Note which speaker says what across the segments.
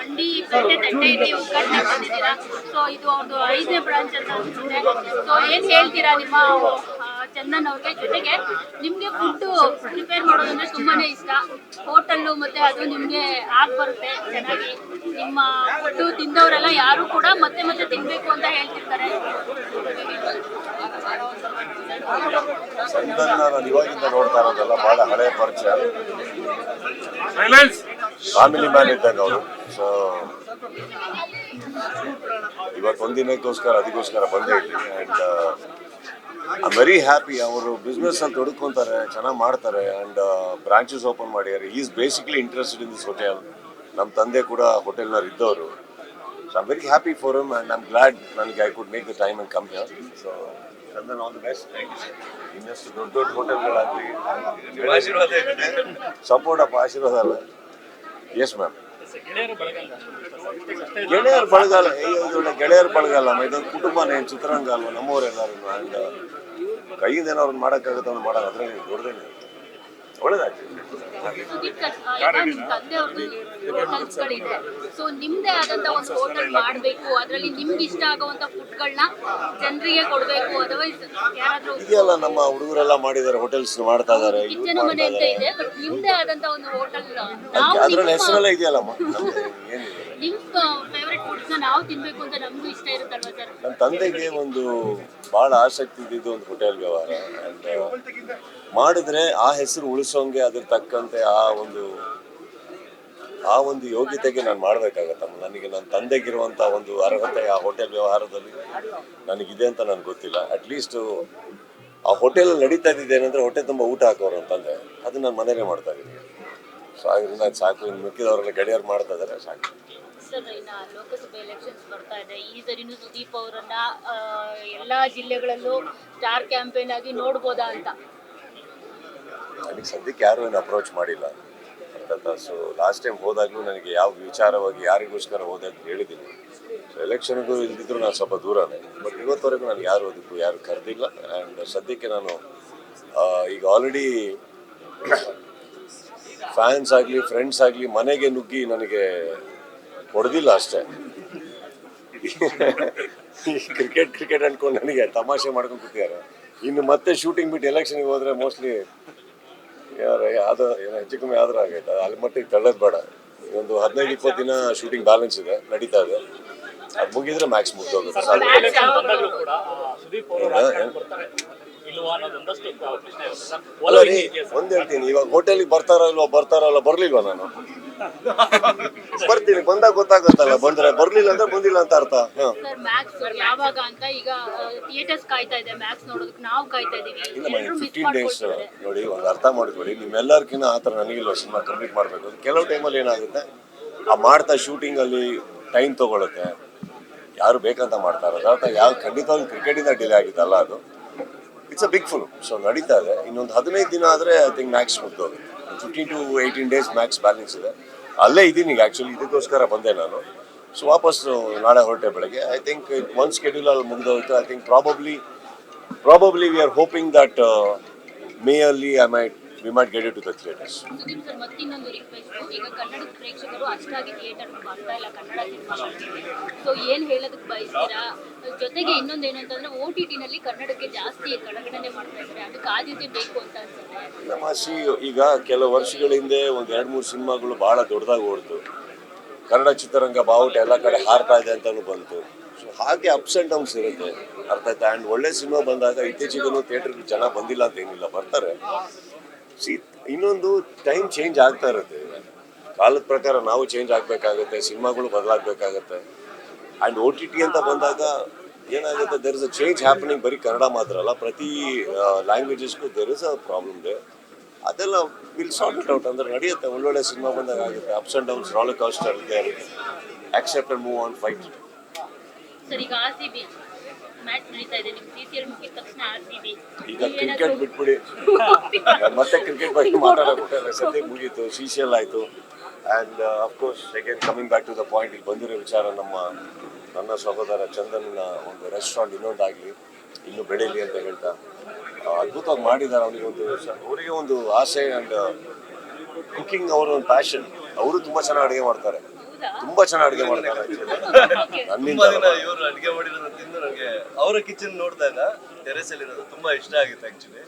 Speaker 1: ಮಂಡಿ ಪೇಟೆ ನೀವು ಉದ್ಘಾಟನೆ ಬಂದಿದ್ದೀರಾ ಸೊ ಇದು ಒಂದು ಐದನೇ ಬ್ರಾಂಚ್ ಅಂತ ಅನ್ಸುತ್ತೆ. ಸೊ ಏನ್ ಹೇಳ್ತೀರಾ ನಿಮ್ಮ ಚಂದನ್ ಅವ್ರಿಗೆ? ಜೊತೆಗೆ ನಿಮ್ಗೆ ಫುಡ್ ಪ್ರಿಪೇರ್ ಮಾಡೋದಂದ್ರೆ ತುಂಬಾನೇ ಇಷ್ಟ. ಹೋಟೆಲ್ಲು ಮತ್ತೆ ಅದು ನಿಮ್ಗೆ ಆಗ್ ಬರುತ್ತೆ ಚೆನ್ನಾಗಿ. ನಿಮ್ಮ ಫುಡ್ ತಿಂದವರೆಲ್ಲ ಯಾರು ಕೂಡ ಮತ್ತೆ ಮತ್ತೆ ತಿನ್ಬೇಕು ಅಂತ ಹೇಳ್ತಿರ್ತಾರೆ.
Speaker 2: ಚಂದನ್ ನಾನು ಇವಾಗಿಂದ ನೋಡ್ತಾ ಇರೋದಲ್ಲ ಬಹಳ ಹಳೆ ಪರಿಚಯ. ಫ್ಯಾಮಿಲಿ ಮ್ಯಾನ್ ಇದ್ದಾಗ ಅವರು. ಸೊ ಇವತ್ತು ಒಂದಿನಕ್ಕೋಸ್ಕರ ಅದಕ್ಕೋಸ್ಕರ ಬಂದೇ ಇಲ್ಲಿ ಅಂಡ್ ಐ ವೆರಿ ಹ್ಯಾಪಿ ಅವರು ಬಿಸ್ನೆಸ್ ಅಲ್ಲಿ ತೊಡ್ಕೊಂತಾರೆ ಚೆನ್ನಾಗಿ ಮಾಡ್ತಾರೆ. ಅಂಡ್ ಬ್ರಾಂಚಸ್ ಓಪನ್ ಮಾಡಿದ್ದಾರೆ. Is basically interested in this hotel ನಮ್ಮ ತಂದೆ ಕೂಡ ಹೋಟೆಲ್ನವ್ರು ಇದ್ದವರು. So I'm very happy for him and I'm glad ನನಗೆ I could make the time and come here so Chandan all the best ಇನ್ನಷ್ಟು ದೊಡ್ಡ ದೊಡ್ಡ ಹೋಟೆಲ್ಗಳಾಗಲಿ ಸಪೋರ್ಟ್ ಅಪ್ಪ ಆಶೀರ್ವಾದ ಅಲ್ಲ. ಎಸ್ ಮ್ಯಾಮ್ ಗೆಳೆಯರ ಬಳಗಾಲ ಇದೊಳ್ಳೆ ಗೆಳೆಯರ ಬಳಗಾಲ ಇದೊಂದು ಕುಟುಂಬನೇ ಚಿತ್ರರಂಗ ಅಲ್ವಾ? ನಮ್ಮವರೆಲ್ಲರೂ ಅಂಡ್ ಕೈಯಿಂದ ಏನೋ ಮಾಡೋಕ್ಕಾಗುತ್ತೆ ಅಂದ್ರೆ ಮಾಡೋದು ಅದರಲ್ಲಿ ದೊಡ್ಡದೇನೆ ಒಳ್ಳೇದಾಗ್ತದೆ
Speaker 1: ಸುದೀಪ್ ಹೋಟೆಲ್ಸ್ಗಳಿದೆ ಸೊ ನಿಮ್ದೇ ಆದಂತ ಒಂದು ಹೋಟೆಲ್ ಮಾಡಬೇಕು. ಅದರಲ್ಲಿ ನಿಮ್ಗೆ ಇಷ್ಟ ಆಗುವಂತ ಫುಡ್ಗಳನ್ನ ಜನರಿಗೆ ಕೊಡಬೇಕು. ಅದರ್ವೈಸ್ ಯಾರಾದ್ರೂ
Speaker 2: ಇದೆಯಲ್ಲ ನಮ್ಮ ಹುಡುಗರೆಲ್ಲ ಮಾಡಿದ್ದಾರೆ ಹೋಟೆಲ್ಸ್ ಮಾಡ್ತಾ ಇದ್ದಾರೆ
Speaker 1: ಕಿಚನ್ ಮನೆ ಅಂತ ಇದೆ ಬಟ್ ನಿಮ್ದೇ ಆದಂತ ಒಂದು ಹೋಟೆಲ್ ನಾವು
Speaker 2: ಅದ್ರಲ್ಲಿ
Speaker 1: ನಿಮ್ಮ
Speaker 2: ಹೆಸರೆಲ್ಲ ಇದೆಯಲ್ಲಮ್ಮ? ನಮ್ದು ಏನಿದೆ?
Speaker 1: ನಿಮ್ ಫುಡ್ಸ್ನ ನಾವು ತಿನ್ಬೇಕು ಅಂತ ನಮಗೂ ಇಷ್ಟ ಇರುತ್ತಲ್ವಾ ಸರ್?
Speaker 2: ನನ್ನ ತಂದೆಗೆ ಒಂದು ಬಹಳ ಆಸಕ್ತಿ ಇದ್ದಿದ್ದು ಒಂದು ಹೋಟೆಲ್ ವ್ಯವಹಾರ. ಅಂಡ್ ಮಾಡಿದ್ರೆ ಆ ಹೆಸರು ಉಳಿಸೋಂಗೆ ಅದ್ರ ತಕ್ಕಂತೆ ಆ ಒಂದು ಆ ಒಂದು ಯೋಗ್ಯತೆಗೆ ನಾನು ಮಾಡಬೇಕಾಗತ್ತಮ್ಮ ನನಗೆ ನನ್ನ ತಂದೆಗಿರುವಂತ ಒಂದು ಅರ್ಹತೆ ಆ ಹೋಟೆಲ್ ವ್ಯವಹಾರದಲ್ಲಿ ನನಗಿದೆ ಅಂತ ನನಗೆ ಗೊತ್ತಿಲ್ಲ. ಅಟ್ಲೀಸ್ಟ್ ಆ ಹೋಟೆಲ್ ನಡೀತಾ ಇದ್ದಿದ್ದು ಏನಂದ್ರೆ ಹೊಟ್ಟೆ ತುಂಬ ಊಟ ಹಾಕೋರು ಅಂತಂದೆ ಅದು ನಾನು ಮನೇಲೆ ಮಾಡ್ತಾ ಇದ್ದೀನಿ. ಸೊ ಅದರಿಂದ ಅದು ಸಾಕು, ಇನ್ನು ಮಿಕ್ಕಿದವರೆಲ್ಲ ಗೆಳೆಯರು ಮಾಡ್ತಾ ಇದ್ದಾರೆ, ಸಾಕು.
Speaker 1: ಲೋಕಸಭೆ ಎಲೆಕ್ಷನ್ಸ್ ಬರ್ತಾ ಇದೆ. ಈ ಸರಿನೂ ಸುದೀಪ್ ಅವರನ್ನ ಎಲ್ಲಾ ಜಿಲ್ಲೆಗಳಲ್ಲೂ ಸ್ಟಾರ್ ಕ್ಯಾಂಪೇನ್ ಆಗಿ ನೋಡ್ಬೋದಾ ಅಂತ.
Speaker 2: ನನಗೆ ಸದ್ಯಕ್ಕೆ ಯಾರು ಏನು ಅಪ್ರೋಚ್ ಮಾಡಿಲ್ಲ. ಸೊ ಲಾಸ್ಟ್ ಟೈಮ್ ಹೋದಾಗಲೂ ನನಗೆ ಯಾವ ವಿಚಾರವಾಗಿ, ಯಾರಿಗೋಸ್ಕರ ಹೋದೆ ಅಂತ ಹೇಳಿದ್ದೀನಿ. ಸೊ ಎಲೆಕ್ಷನ್ಗೂ ಇಲ್ದಿದ್ರು ನಾನು ಸ್ವಲ್ಪ ದೂರನೇ. ಬಟ್ ಇವತ್ತವರೆಗೂ ನಾನು ಯಾರು ಅದಕ್ಕೂ ಯಾರು ಕರೆದಿಲ್ಲ. ಆ್ಯಂಡ್ ಸದ್ಯಕ್ಕೆ ನಾನು ಈಗ ಆಲ್ರೆಡಿ ಫ್ಯಾನ್ಸ್ ಆಗಲಿ ಫ್ರೆಂಡ್ಸ್ ಆಗಲಿ ಮನೆಗೆ ನುಗ್ಗಿ ನನಗೆ ಹೊಡೆದಿಲ್ಲ ಅಷ್ಟೇ. ಕ್ರಿಕೆಟ್ ಕ್ರಿಕೆಟ್ ಅನ್ಕೊಂಡು ನನಗೆ ತಮಾಷೆ ಮಾಡ್ಕೊಂಡು ಕೂತಿದ್ದಾರೆ. ಇನ್ನು ಮತ್ತೆ ಶೂಟಿಂಗ್ ಬಿಟ್ಟು ಎಲೆಕ್ಷನ್ಗೆ ಹೋದ್ರೆ ಮೋಸ್ಟ್ಲಿ ಯಾರು ಯಾವ್ದು ಏನೋ ಹೆಚ್ಚು ಕಮ್ಮಿ ಆದ್ರೆ ಆಗೈತೆ. ಅಲ್ಲಿ ಮಟ್ಟಿಗೆ ತಳ್ಳೋದು ಬೇಡ. ಒಂದು ಹದಿನೈದು ಇಪ್ಪತ್ತು ದಿನ ಶೂಟಿಂಗ್ ಬ್ಯಾಲೆನ್ಸ್ ಇದೆ ನಡೀತಾ ಇದೆ. ಅದು ಮುಗಿದ್ರೆ ಮ್ಯಾಕ್ಸ್ ಮುಗ್ದೋಗುತ್ತೆ. ಅಲ್ಲ ರೀ
Speaker 3: ಸರ್?
Speaker 2: ಒಂದ್ ಹೇಳ್ತೀನಿ ಇವಾಗ ಹೋಟೆಲಿಗೆ ಬರ್ತಾರಲ್ವ ಇಲ್ವಾ ಬರ್ತಾರ ಇಲ್ಲ ಬರ್ಲಿಲ್ವಾ ನಾನು? ಬರ್ತೀನಿ ಬಂದಾಗ ಗೊತ್ತಾಗುತ್ತಲ್ಲ ಬಂದ್ರೆ ಬರ್ಲಿಲ್ಲ ಅಂದ್ರೆ ಬಂದಿಲ್ಲ ಅಂತ ಅರ್ಥ. ಹ.
Speaker 1: ಸರ್ ಮ್ಯಾಕ್ಸ್ ಯಾವಾಗ ಅಂತ ಈಗ ಥಿಯೇಟರ್ಸ್ ಕಾಯ್ತಾ ಇದೆ ಮ್ಯಾಕ್ಸ್ ನೋಡೋದಕ್ಕೆ ನಾವು ಕಾಯ್ತಾ ಇದೀವಿ.
Speaker 2: ಇಲ್ಲ
Speaker 1: ಎಲ್ಲರೂ ಮಿಸ್
Speaker 2: ಫಿಫ್ಟೀನ್ ಡೇಸ್
Speaker 1: ಮಾಡ್ಕೊಳ್ತಿದ್ದಾರೆ
Speaker 2: ನೋಡಿ ಒಂದು ಅರ್ಥ ಮಾಡ್ಕೊಳ್ಳಿ. ನಿಮ್ಮೆಲ್ಲರಿಗಿಂತ ಆ ಥರ ನನಗಿಲ್ಲ ಸಿನಿಮಾ ಕಂಪ್ಲೀಟ್ ಮಾಡಬೇಕು. ಕೆಲವು ಟೈಮಲ್ಲಿ ಏನಾಗುತ್ತೆ ಆ ಮಾಡ್ತಾ ಶೂಟಿಂಗಲ್ಲಿ ಟೈಮ್ ತಗೊಳುತ್ತೆ. ಯಾರು ಬೇಕಂತ ಮಾಡ್ತಾರೆ ಅದರ್ಥ ಯಾವ ಖಂಡಿತವಾಗಿ ಕ್ರಿಕೆಟಿಂದ ಡಿಲೇ ಆಗಿತ್ತಲ್ಲ ಅದು. It's a big full so ನಡೀತಾ ಇದೆ. ಇನ್ನೊಂದು ಹದಿನೈದು ದಿನ ಆದರೆ I think max ಮುಗ್ದೋಗುತ್ತೆ. Fifteen to eighteen days max balance ಇದೆ. ಅಲ್ಲೇ ಇದ್ದೀನಿ ಈಗ ಆ್ಯಕ್ಚುಲಿ ಇದಕ್ಕೋಸ್ಕರ ಬಂದೆ ನಾನು. ಸೊ ವಾಪಸ್ ನಾಳೆ ಹೊರಟೆ ಬೆಳಗ್ಗೆ. ಐ ಥಿಂಕ್ ಒನ್ ಸ್ಕೆಡ್ಯೂಲ್ ಅಲ್ಲಿ ಮುಗ್ದೋಯ್ತು. I think probably probably we are hoping that May ಅಲ್ಲಿ I might we might get it to the theatres
Speaker 1: Sudeep sir ಮತ್ತಿನ್ನೊಂದು request ಈಗ ಕನ್ನಡದ ಪ್ರೇಕ್ಷಕರು ಅಷ್ಟಾಗಿ ಥಿಯೇಟರ್ ಬರ್ತಾ ಇಲ್ಲ ಕನ್ನಡ ಸಿನಿಮಾಗಳಿಗೆ ಸೊ ಏನ್ ಹೇಳೋದಕ್ಕೆ ಬಯಸ್ತೀರಾ? ಜೊತೆಗೆ ಇನ್ನೊಂದು ಏನು ಅಂತಂದ್ರೆ ಓ ಟಿ ಟಿನಲ್ಲಿ ಕನ್ನಡಕ್ಕೆ ಜಾಸ್ತಿ ಕಡೆಗಣನೆ ಮಾಡ್ತಾ ಇದ್ದಾರೆ. ಅದಕ್ಕೆ ಆದ್ಯತೆ ಬೇಕು ಅಂತ ಅನ್ಸುತ್ತೆ.
Speaker 2: ನಮ್ಮ ಸಿ ಈಗ ಕೆಲವು ವರ್ಷಗಳ ಹಿಂದೆ ಒಂದು ಎರಡು ಮೂರು ಸಿನಿಮಾಗಳು ಭಾಳ ದೊಡ್ಡದಾಗಿ ಓಡ್ತು. ಕನ್ನಡ ಚಿತ್ರರಂಗ ಬಾವುಟ ಎಲ್ಲ ಕಡೆ ಹಾರ್ತಾ ಇದೆ ಅಂತಲೂ ಬಂತು. ಸೊ ಹಾಗೆ ಅಪ್ಸ್ ಆ್ಯಂಡ್ ಡೌನ್ಸ್ ಇರುತ್ತೆ. ಅರ್ಥ ಆಯ್ತಾ ಆ್ಯಂಡ್ ಒಳ್ಳೆ ಸಿನಿಮಾ ಬಂದಾಗ ಇತ್ತೀಚೆಗೂ ಥಿಯೇಟರ್ಗೆ ಜನ ಬಂದಿಲ್ಲ ಅಂತ ಏನಿಲ್ಲ ಬರ್ತಾರೆ. ಸಿ, ಇನ್ನೊಂದು ಟೈಮ್ ಚೇಂಜ್ ಆಗ್ತಾ ಇರುತ್ತೆ. ಕಾಲದ ಪ್ರಕಾರ ನಾವು ಚೇಂಜ್ ಆಗಬೇಕಾಗುತ್ತೆ, ಸಿನಿಮಾಗಳು ಬದಲಾಗಬೇಕಾಗತ್ತೆ. ಆ್ಯಂಡ್ ಓ ಟಿ ಟಿ ಅಂತ ಬಂದಾಗ ಏನಾಗುತ್ತೆ there is a change happening ಬರೀ ಕನ್ನಡ ಮಾತ್ರ ಅಲ್ಲ, ಪ್ರತಿ ಲ್ಯಾಂಗ್ವೇಜಸ್ಗೂ ದೆರ್ ಇಸ್ ಅ ಪ್ರಾಬ್ಲಮ್ ಇದೆ ಅದೆಲ್ಲ ವಿಲ್ ಸಾರ್ಟ್ ಇಟ್ ಔಟ್ ಅಂದರೆ ನಡೆಯುತ್ತೆ, ಒಳ್ಳೊಳ್ಳೆ ಸಿನಿಮಾ ಬಂದಾಗ ಆಗುತ್ತೆ ಅಪ್ಸ್ ಆ್ಯಂಡ್ ಡೌನ್ಸ್ ರಾಲ್ ಕಾಸ್ಟ್ ಇರುತ್ತೆ accept move on fight
Speaker 1: match ನಡೀತಾ ಇದೆ. ನಿಮ್ ಮುಗಿದ ತಕ್ಷಣ ಆರ್ ಸಿ ಬಿ
Speaker 2: ಈಗ ಕ್ರಿಕೆಟ್ ಬಿಟ್ಬಿಡಿ ಮತ್ತೆ ಕ್ರಿಕೆಟ್ ಬಗ್ಗೆ ಮಾತಾಡೋಕೆ ಸದ್ಯ ಮುಗೀತು. ಸಿ ಸಿ ಎಲ್ ಆಯಿತು and of course again coming back to the point ಇಲ್ಲಿ ಬಂದಿರೋ ವಿಚಾರ ನಮ್ಮ ನನ್ನ ಸಹೋದರ ಚಂದನ್ನ ಒಂದು ರೆಸ್ಟೋರೆಂಟ್ ಇನ್ನೊಂದಾಗಲಿ ಇನ್ನೂ ಬೆಳೀಲಿ ಅಂತ ಹೇಳ್ತಾ. ಅದ್ಭುತವಾಗಿ ಮಾಡಿದ್ದಾರೆ ಅವನಿಗೆ ಒಂದು ಅವರಿಗೆ ಒಂದು ಆಸೆ ಆ್ಯಂಡ್ ಕುಕಿಂಗ್ ಅವರ ಒಂದು ಪ್ಯಾಷನ್ ಅವರು ತುಂಬ ಚೆನ್ನಾಗಿ ಅಡುಗೆ ಮಾಡ್ತಾರೆ. ತುಂಬಾ ಚೆನ್ನಾಗಿ ಅಡುಗೆ ಮಾಡ್ತಾರೆ. ನನ್ನಿಂದ
Speaker 4: ಅವರ ಕಿಚನ್ ನೋಡಿದಾಗ ಟೆರೆಸ್ ಅಲ್ಲಿ ಇರೋದು ತುಂಬಾ ಇಷ್ಟ ಆಗಿತ್ತು ಆಕ್ಚುಲಿ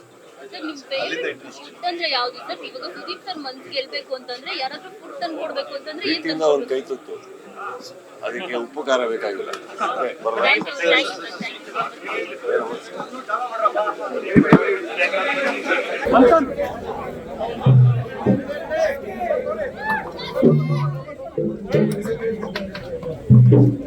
Speaker 1: ಸರ್ ನಿಮ್ ಫೇವ್ರೆಟ್ ಫುಡ್ ಅಂದ್ರೆ ಯಾವ್ದು? ಸರ್ ಇವಾಗ ಸುದೀಪ್ ಸರ್ ಮನ್ಸ್ ಗೆಲ್ಬೇಕು ಅಂತಂದ್ರೆ ಯಾರಾದ್ರೂ ಫುಡ್ ತಂದು ಕೊಡ್ಬೇಕು ಅಂತಂದ್ರೆ ಏನ್
Speaker 2: ಪ್ರೀತಿಯಿಂದ ಒಂದು ಕೈ ತುತ್ತು. ಅದಕ್ಕೆ ಉಪ್ಪು ಖಾರ ಬೇಕಾಗಿಲ್ಲ ಬರಲ್ಲ.
Speaker 1: Thank you